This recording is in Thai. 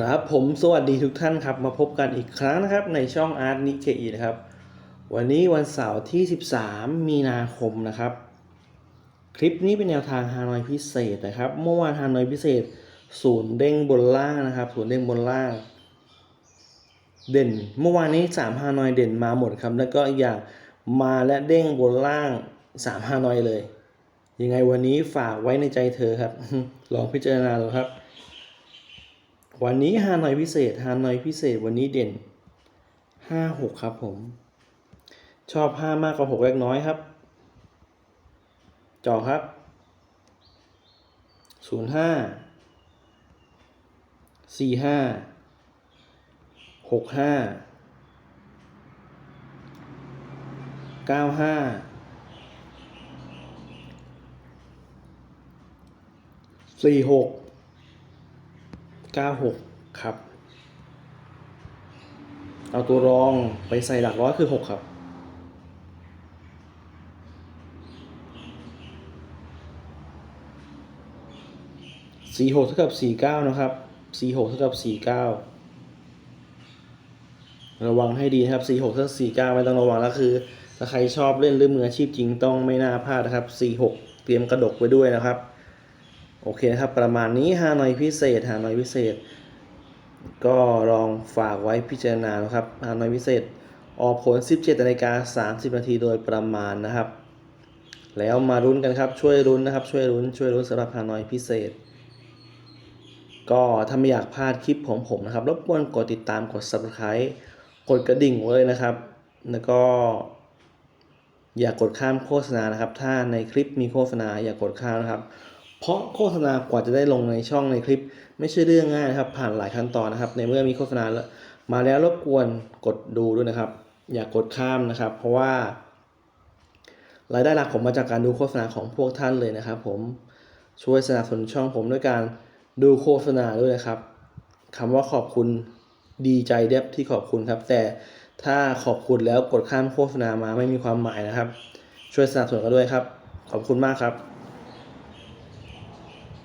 ครับผมสวัสดีทุกท่านครับ มาพบกันอีกครั้งนะครับในช่องอาร์ตนิเคอีนะครับ วันนี้วันเสาร์ที่ 13 มีนาคมนะครับ คลิปนี้เป็นแนวทางฮานอยพิเศษนะครับ เมื่อวานฮานอยพิเศษศูนย์เด้งบนล่างนะครับศูนย์เด้งบนล่าง เด่นเมื่อวานนี้ 3 ฮานอยเด่นมาหมดครับ แล้วก็อีกอย่างมาและเด้งบนล่าง 3 ฮานอยเลย ยังไงวันนี้ฝากไว้ในใจเธอครับ ลองพิจารณาดูครับ วันนี้ฮานอยพิเศษฮานอยพิเศษวันนี้เด่นห้าหกครับผม ชอบห้ามากกว่าหกเล็กน้อยครับจอครับศูนย์ห้าสี่ห้าหกห้าเก้าห้าสี่หก 96 ครับ เอาตัวรองไปใส่หลักร้อยคือ 6 ครับ46เท่ากับ49นะครับ46เท่ากับ49ระวังให้ดีนะครับ46เท่ากับ49ไม่ต้องระวังแล้วคือ ถ้าใครชอบเล่นเรื่อมืออาชีพจริงต้องไม่น่าพลาดนะครับ46เตรียมกระดกไว้ด้วยนะครับ โอเคนะครับ ประมาณนี้ฮานอยพิเศษฮานอยพิเศษ ก็ลองฝากไว้พิจารณาครับฮานอยพิเศษ ออกผล 17นาฬิกา30 นาทีโดยประมาณนะครับ แล้วมารุ้นกันครับ ช่วยรุ้นนะครับ ช่วยรุ้น ช่วยรุ้นสำหรับฮานอยพิเศษ ก็ถ้าไม่อยากพลาดคลิปของผมนะครับ รบกวนกดติดตาม กด subscribe กดกระดิ่งไว้เลยนะครับ แล้วก็อย่ากกดข้ามโฆษณานะครับ ถ้าในคลิปมีโฆษณาอย่ากกดข้ามนะครับ เพราะโฆษณากว่าจะได้ลงในช่องในคลิป ไม่ใช่เรื่องง่ายนะครับ ผ่านหลายขั้นตอนนะครับ ในเมื่อมีโฆษณาแล้วมาแล้วรบกวนกดดูด้วยนะครับ อย่ากดข้ามนะครับ เพราะว่ารายได้หลักผมมาจากการดูโฆษณาของพวกท่านเลยนะครับ ผมช่วยสนับสนุนช่องผมด้วยการดูโฆษณาด้วยนะครับคำว่าขอบคุณดีใจเด็บที่ขอบคุณครับ แต่ถ้าขอบคุณแล้วกดข้ามโฆษณามาไม่มีความหมายนะครับ ช่วยสนับสนุนกันด้วยครับ ขอบคุณมากครับ